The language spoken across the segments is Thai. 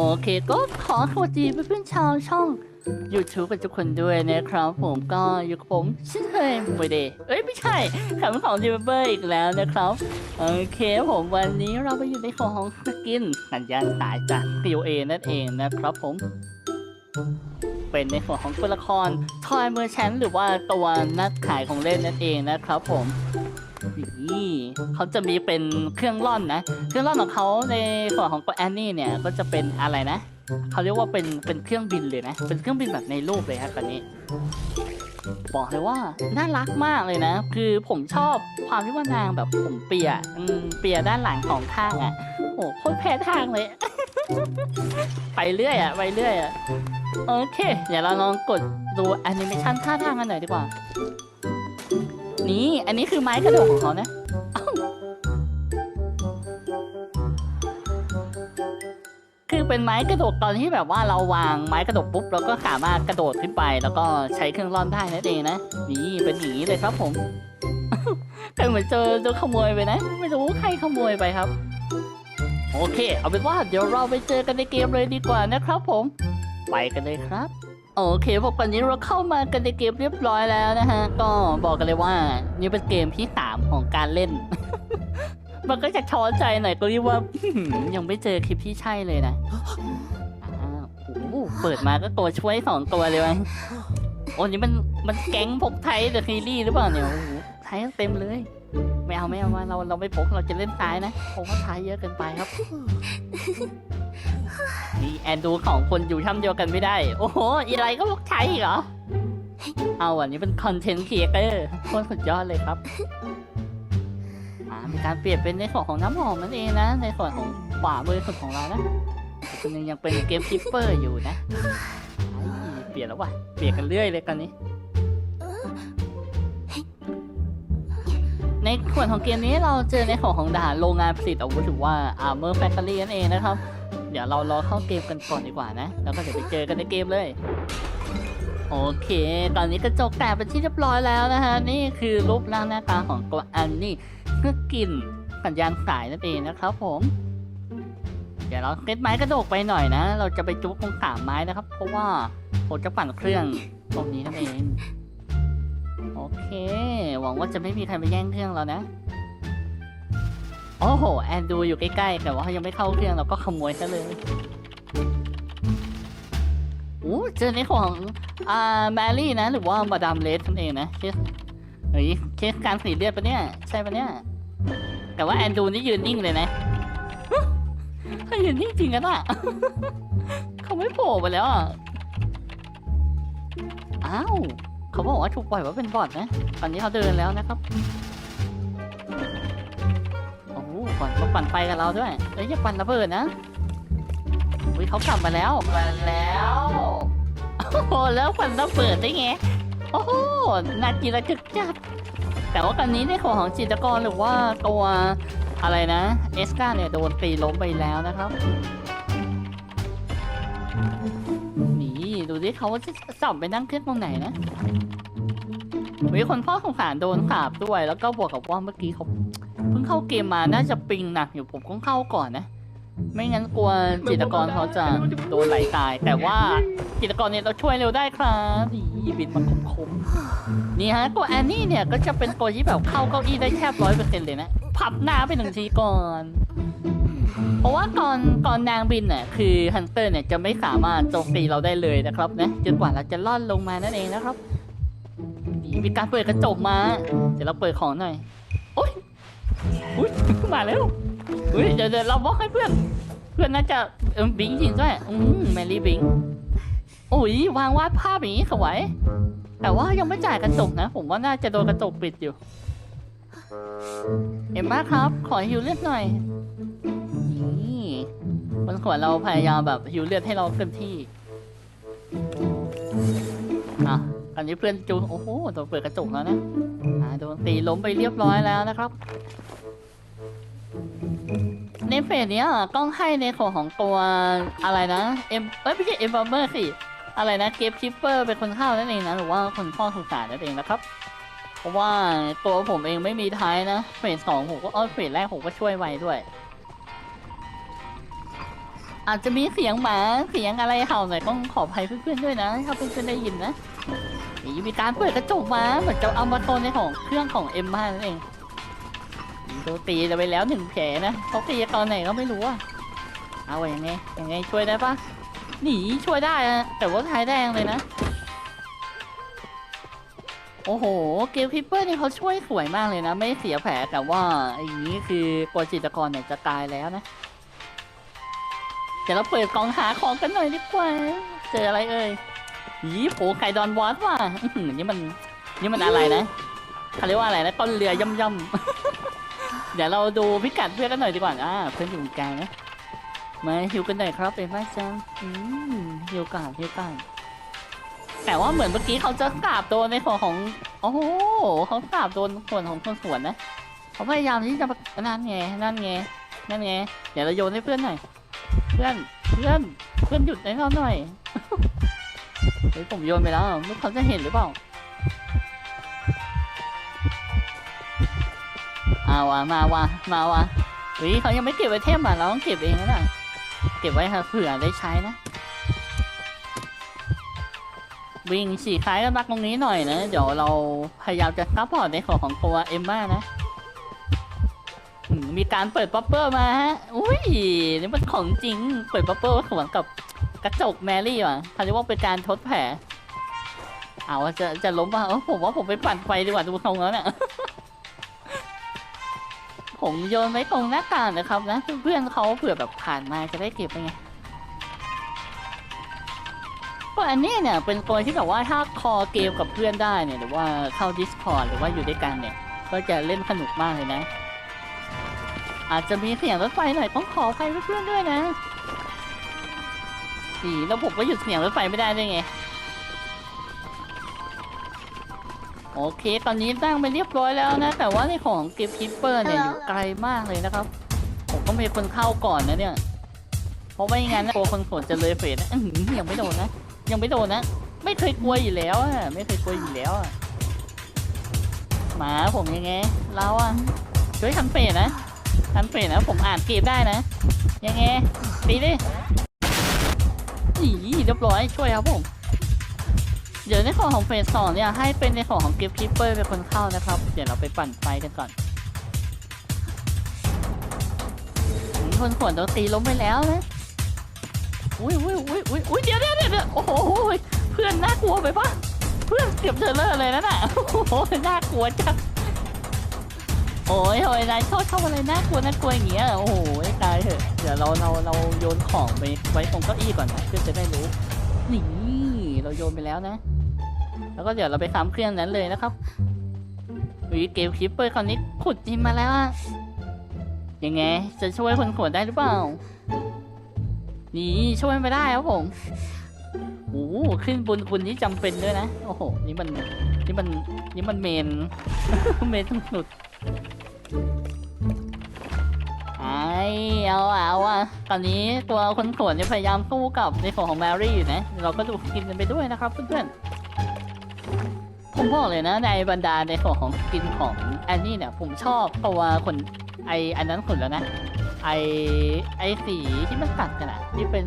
โอเคก็ขอสวัสดีเพื่อนๆชาวช่อง YouTube เป็นทุกคนด้วยนะครับผมก็อยู่กับผมเช่นเคยไม่ได้เอ้ยไม่ใช่คำของดีเบอร์อีกแล้วนะครับโอเคผมวันนี้เราไปอยู่ในของของสกินสัญญาณสายจาก POA นั่นเองนะครับผม เป็นในส่วนของตัวละครทอยเมอร์แชนหรือว่าตัวนักขายของเล่นนั่นเองนะครับผม นี่เขาจะมีเป็นเครื่องร่อนนะ เครื่องร่อนของเขาในส่วนของแอนนี่เนี่ยก็จะเป็นอะไรนะเขาเรียกว่าเป็นเป็นเครื่องบินเลยนะ เป็นเครื่องบินแบบในรูปเลยครับคันนี้ บอกเลยว่าน่ารักมากเลยนะ คือผมชอบความที่ว่านางแบบผมเปียอืมเปียด้านหลังของข้างอะโอ้โคตรแพ้ทางเลย ไปเรื่อยอะไปเรื่อยอะโอเค เดี๋ยวเราลองกดดูแอนิเมชันท่าทางกันหน่อยดีกว่า นี่ อันนี้คือไม้กระโดดของเขานะอ้าคือเป็นไม้กระโดดตอนที่แบบว่าเราวางไม้กระโดดปุ๊บเราก็สามารถกระโดดขึ้นไป แล้วก็ใช้เครื่องร่อนได้นั่นเองนะ นี่เป็นอย่างนี้เลยครับผมแต่เหมือนเจอเจอขโมยไปนะ ไม่รู้ใครขโมยไปครับ โอเค เอาเป็นว่าเดี๋ยวเราไปเจอกันในเกมเลยดีกว่านะครับผม ไปกันเลยครับ โอเคพวกวันนี้เราเข้ามากันในเกมเรียบร้อยแล้วนะฮะ ก็บอกกันเลยว่า นี่เป็นเกมที่สามของการเล่น มันก็จะช้อนใจหน่อยก็เรียกว่ายังไม่เจอคลิปที่ใช่เลยนะอ้าวโอ้โหเปิดมาก็ตัวช่วยสองตัวเลยวะโอ้นี่มันมันแก๊งพกไทยเดอะซีรีส์หรือเปล่าเนี่ยโอ้โหไทยเต็มเลยไม่เอาไม่เอามาเราเราไม่พกเราจะเล่นซ้ายนะผมว่าซ้ายเยอะเกินไปครับ นี่แอนดูของคนอยู่ช่ำเดียวกันไม่ได้ โอ้โหอีไรก็พวกไทยอีกเหรอ เอาอันนี้เป็นคอนเทนต์ครีเอเตอร์โคตรสุดยอดเลยครับอ่ามีการเปลี่ยนเป็นในส่วนของน้ำหอมนั่นเองนะ ในส่วนของขวามือสุดของเรานะคนนึงยังเป็นเกมคิปเปอร์อยู่นะเปลี่ยนแล้วว่ะเปลี่ยนกันเรื่อยเลยตอนนี้ในส่วนของเกมนี้เราเจอในของของด่านโรงงานผลิตอาวุธหรือว่า Armor Factory นั่นเองนะครับ เดี๋ยวเรารอเข้าเกมกันก่อนดีกว่านะ แล้วก็เดี๋ยวไปเจอกันในเกมเลย โอเค ตอนนี้กระจกแตกเป็นที่เรียบร้อยแล้วนะฮะ นี่คือรูปร่างหน้าตาของตัวอันนี่เพื่อกลิ่นสัญญาณสายนั่นเองนะครับผม เดี๋ยวเราเก็ตไม้กระโดกไปหน่อยนะ เราจะไปจุกตรงสามไม้นะครับ เพราะว่าผมจะปั่นเครื่องตรงนี้นั่นเอง โอเค หวังว่าจะไม่มีใครมาแย่งเครื่องเรานะ โอ้โห แอนดูอยู่ใกล้ๆ แต่ว่ายังไม่เข้าเครื่องเราก็ขโมยซะเลยโอ้เจอในของอ่าแมรี่นะ หรือว่ามาดามเลสนั่นเองนะเคสเฮ้ยเคสการสีเลือดปะเนี่ย ใช่ปะเนี่ย แต่ว่าแอนดูนี่ยืนนิ่งเลยนะเขายืนนิ่งจริงกันอะเขาไม่โผล่มาแล้วอะอ้าว เขาบอกว่าถูกปล่อยว่าเป็นบอทนะ ตอนนี้เขาเดินแล้วนะครับ ก่อนมาปั่นไฟกับเราด้วยเอ้ยอย่าปั่นระเบิดนะอุ้ยเขากลับมาแล้วมาแล้วโอ้โหแล้วปั่นระเบิดได้ไงโอ้โหนาจีระจึกจัดแต่ว่ากันนี้ในของของจิตรกรหรือว่าตัวอะไรนะเอสกาเนี่ยโดนตีล้มไปแล้วนะครับนี่ดูดิเขาจะจับไปนั่งเครื่องตรงไหนนะ มีคนพ่อของสารโดนขาบด้วย แล้วก็บวกกับว่าเมื่อกี้เขาเพิ่งเข้าเกมมาน่าจะปิงหนักอยู่ผมต้องเข้าก่อนนะ ไม่งั้นกลัวจิตรกรเขาจะโดนไหลตาย แต่ว่าจิตรกรเนี่ยเราช่วยเร็วได้ครับนี่บินมาคมๆนี่ฮะตัวแอนนี่เนี่ยก็จะเป็นตัวที่แบบเข้าเก้าอี้ได้แทบร้อยเปอร์เซ็นต์เลยนะพับหน้าไปหนึ่งทีก่อนเพราะว่าก่อนก่อนนางบินเนี่ยคือฮันเตอร์เนี่ยจะไม่สามารถโจมตีเราได้เลยนะครับนะจนกว่าเราจะล่อนลงมานั่นเองนะครับ มีการเปิดกระจกมา เดี๋ยวเราเปิดของหน่อยโอ๊ยอุ้ยมาแล้วอุ้ยเดี๋ยวเดี๋ยวเราบล็อกให้เพื่อน เพื่อนน่าจะเออบิงจริงด้วยอืมแมรี่บิงอุ้ยวางวาดภาพอย่างนี้สวยแต่ว่ายังไม่จ่ายกระจกนะ ผมว่าน่าจะโดนกระจกปิดอยู่ เอ็มมาครับ ขอฮิวเลือดหน่อยนี่บนขวดเราพยายามแบบฮิวเลือดให้เราเต็มที่อะ อันนี้เพื่อนจูนโอ้โหโดนเปิดกระจกแล้วนะอ่าโดนตีล้มไปเรียบร้อยแล้วนะครับในเฟสเนี้ยต้องให้ในของของตัวอะไรนะเอ็มเอ้ยไม่ใช่เอ็มบัมเบอร์สิอะไรนะเกฟชิปเปอร์เป็นคนเข้านั่นเองนะหรือว่าคนพ่อสุสานนั่นเองนะครับเพราะว่าตัวผมเองไม่มีท้ายนะเฟสสองผมก็เออเฟสแรกผมก็ช่วยไวด้วย อาจจะมีเสียงหมาเสียงอะไรเห่าหน่อยต้องขออภัยเพื่อนๆด้วยนะ ถ้าเพื่อนๆได้ยินนะนี่มีการเปิดกระจกมาเหมือนจะเอามาโทนในของเครื่องของเอ็มมานั่นเองโดนตีไปแล้วหนึ่งแผลนะเขาตีตอนไหนก็ไม่รู้อะเอาไว้ยังไงยังไงช่วยได้ปะหนีช่วยได้อะแต่ว่าท้ายแดงเลยนะ โอ้โห เกมพิปเปอร์นี่เขาช่วยสวยมากเลยนะ ไม่เสียแผลแต่ว่าอย่างนี้คือกลัวจิตกรเนี่ยจะตายแล้วนะ ดี๋ยวเราเปิดกล่องหาของกันหน่อยดีกว่า เจออะไรเอ่ยยี่โผไข่ดอนวอสว่ะนี่มันนี่มันอะไรนะเขาเรียกว่าอะไรนะต้นเรือย่ำย่ำเดี๋ยวเราดูพิกัดเพื่อนกันหน่อยดีกว่าอ่าเพื่อนอยู่กลางนะมาฮิวกันหน่อยครับเป็นบ้าจังอืมฮิวก่อนฮิวก่อนแต่ว่าเหมือนเมื่อกี้เขาจะกราบโดนในส่วนของ โอ้โหเขากราบโดนส่วนของคนสวนนะเขาพยายามที่จะนั่นไงนั่นไงนั่นไงเดี๋ยวเราโยนให้เพื่อนหน่อย เพื่อน เพื่อน เพื่อนหยุดให้เราหน่อย เฮ้ยผมโยนไปแล้วไม่รู้เขาจะเห็นหรือเปล่าเอาวะมาวะมาวะเฮ้ยเขายังไม่เก็บไว้เทมอะเราต้องเก็บเองนะน่ะเก็บไว้ค่ะเผื่อได้ใช้นะ วิ่งฉีกคล้ายกันรักตรงนี้หน่อยนะ เดี๋ยวเราพยายามจะซัพพอร์ตในของของตัวเอมม่านะ มีการเปิดป๊อปเปอร์มาฮะ อุ้ยนี่มันของจริง เปิดป๊อปเปอร์สวนกับกระจกแมรี่ว่ะเขาเรียกว่าเป็นการทดแผลเอาจะจะล้มป่ะเออผมว่าผมไปปั่นไฟดีกว่าดูทรงแล้วเนี่ย ผมโยนไว้ตรงหน้าต่างนะครับนะ เพื่อนเขาเผื่อแบบผ่านมาจะได้เก็บไปไงก็อันนี้เนี่ยเป็นตัวที่แบบว่าถ้าคอเกมกับเพื่อนได้เนี่ยหรือว่าเข้า Discord หรือว่าอยู่ด้วยกันเนี่ย ก็จะเล่นสนุกมากเลยนะ อาจจะมีเสียงรถไฟหน่อยต้องขออภัยเพื่อนๆด้วยนะสีแล้วผมก็หยุดเสียงรถไฟไม่ได้ด้วยไง โอเค ตอนนี้ตั้งไปเรียบร้อยแล้วนะ แต่ว่าในของเกมคิปเปอร์เนี่ยอยู่ไกลมากเลยนะครับ ผมต้องมีคนเข้าก่อนนะเนี่ย เพราะไม่งั้นนะตัวคนสวนจะเลยเฟสนะอื้อหือยังไม่โดนนะ ยังไม่โดนนะ ไม่เคยกลัวอยู่แล้วอะ ไม่เคยกลัวอยู่แล้วอะ หมาผมยังไงเราอะช่วยทันเฟสนะ ทันเฟสนะผมอ่านเกมได้นะ ยังไงตีดิอีเรียบร้อยช่วยครับผม เดี๋ยวในของของเฟสสองเนี่ยให้เป็นในของของเกมคิปเปอร์เป็นคนเข้านะครับ เดี๋ยวเราไปปั่นไฟกันก่อนคนขวนโดนตีล้มไปแล้วนะอุ้ยอุ้ยอุ้ยอุ้ยอุ้ยเดี๋ยวเดี๋ยวเดี๋ยวโอ้โหเพื่อนน่ากลัวไปปะเพื่อนเกือบเทรลเลอร์เลยนะน่ะโอ้โหน่ากลัวจัง โอ้ยโอ้ยนายชอบชอบอะไรน่ากลัวน่ากลัวอย่างเงี้ยโอ้โหตายเถอะเดี๋ยวเราเราเราโยนของไปไว้ตรงเก้าอี้ก่อนนะเพื่อจะได้รู้นี่เราโยนไปแล้วนะ แล้วก็เดี๋ยวเราไปซ้ำเครื่องนั้นเลยนะครับวิเกมคลิปเปอร์คราวนี้ขุดจินมาแล้วอะยังไง จะช่วยคนขวดได้หรือเปล่า นี่ช่วยไม่ได้ครับผมโอ้ขึ้นบนคุณนี่จำเป็นด้วยนะ โอ้โห นี่มัน นี่มัน นี่มันเมน เมนทั้งสุด ไอเอาอะเอาอะตอนนี้ตัวคนขวนเนี่ยพยายามสู้กับในของของแมรี่อยู่นะเราก็ดูกินกันไปด้วยนะครับเพื่อนๆผมบอกเลยนะในบรรดาในของของสกินของแอนนี่เนี่ยผมชอบตัวคนไออันนั้นสุดแล้วนะไอไอสีที่มันตัดกันอะที่เป็น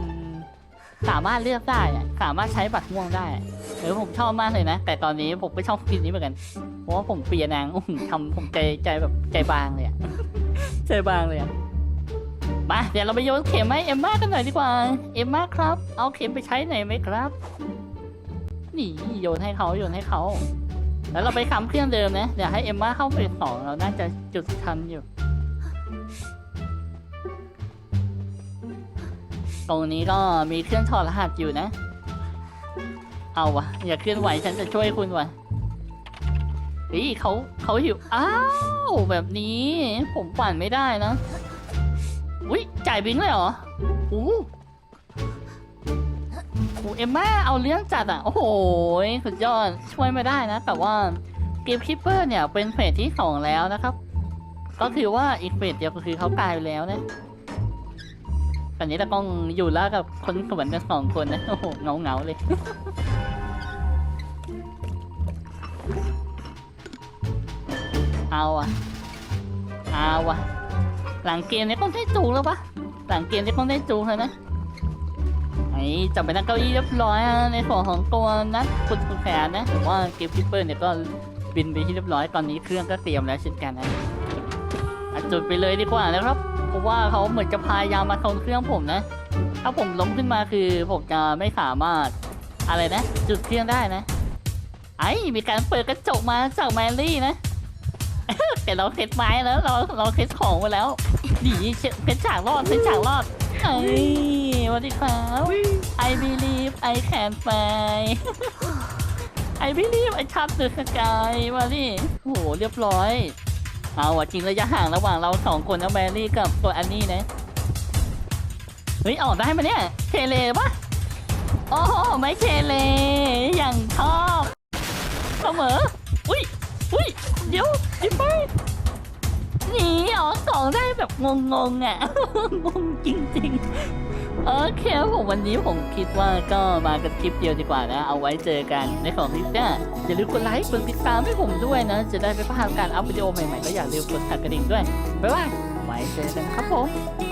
สามารถเลือกได้อะสามารถใช้บัตรม่วงได้เออผมชอบมากเลยนะ แต่ตอนนี้ผมไม่ชอบสกินนี้เหมือนกัน เพราะว่าผมเปลี่ยนนางอื้อหือทำผมใจใจแบบใจบางเลยอะใจบางเลยอะมาเดี๋ยวเราไปโยนเข็มให้เอ็มมากันหน่อยดีกว่า เอ็มมาครับ เอาเข็มไปใช้หน่อยไหมครับ นี่โยนให้เขาโยนให้เขา แล้วเราไปคำเครื่องเดิมนะ เดี๋ยวให้เอ็มมาเข้าไปสองเราน่าจะจุดทันอยู่ ตรงนี้ก็มีเครื่องถอดรหัสอยู่นะ เอาวะอย่าเคลื่อนไหวฉันจะช่วยคุณวะเฮ้ยเขาเขาหิวอ้าวแบบนี้ ผมปั่นไม่ได้นะอุ้ยจ่ายบิงเลยเหรอโอ้โหโอ้เอ็มม่าเอาเรื่องจัดอะ โอ้โหสุดยอดช่วยไม่ได้นะ แต่ว่าเกมคิปเปอร์เนี่ยเป็นเฟสที่สองแล้วนะครับ ก็คือว่าอีกเฟสเดียวก็คือเขาตายไปแล้วนะ ตอนนี้เราต้องอยู่แล้วกับคนสวนกันสองคนนะโอ้โหเงาเงาเลย เอาอะเอาอะหลังเกมนี้ต้องได้จูงแล้วปะหลังเกมนี้ต้องได้จูงแล้วนะนี่จับไปนั่งเก้าอี้เรียบร้อยอะในส่วนของตัวนัดคุณคุณแผนนะผมว่าเกมคิปเปอร์เนี่ยก็บินไปที่เรียบร้อยตอนนี้เครื่องก็เตรียมแล้วเช่นกันนะอะจุดไปเลยดีกว่านะครับ เพราะว่าเขาเหมือนจะพยายามมาทงเครื่องผมนะ ถ้าผมล้มขึ้นมาคือผมจะไม่สามารถอะไรนะ จุดเครื่องได้นะ ไอ้มีการเปิดกระจกมาจากแมรี่นะแต่เราเซ็ตไม้แล้วเราเราเซ็ตของไว้แล้วหนีเพชรฉากรอดเพชรฉากรอดเอ้วัสดีครับ I believe I can fly I believe I touch the sky มาดิโหเรียบร้อย เอาว่ะจริงระยะห่างระหว่างเราสองคนนะแมรี่กับตัวอันนี้นะเฮ้ยออกได้ไหมเนี่ยเทเลปะโอ้โหไม่เทเลอย่างชอบเสมออุ้ยอุ้ยเดี๋ยวดิไปหนีออกสองได้แบบงงๆอะงงจริงๆ โอเคครับผมวันนี้ผมคิดว่าก็มากันคลิปเดียวดีกว่านะ เอาไว้เจอกันในของคลิปหน้าอย่าลืมกดไลค์กดติดตามให้ผมด้วยนะ จะได้ไม่พลาดการอัพวิดีโอใหม่ๆ ก็อย่าลืมกดสั่นกระดิ่งด้วยบ๊ายบายไว้เจอกันครับผม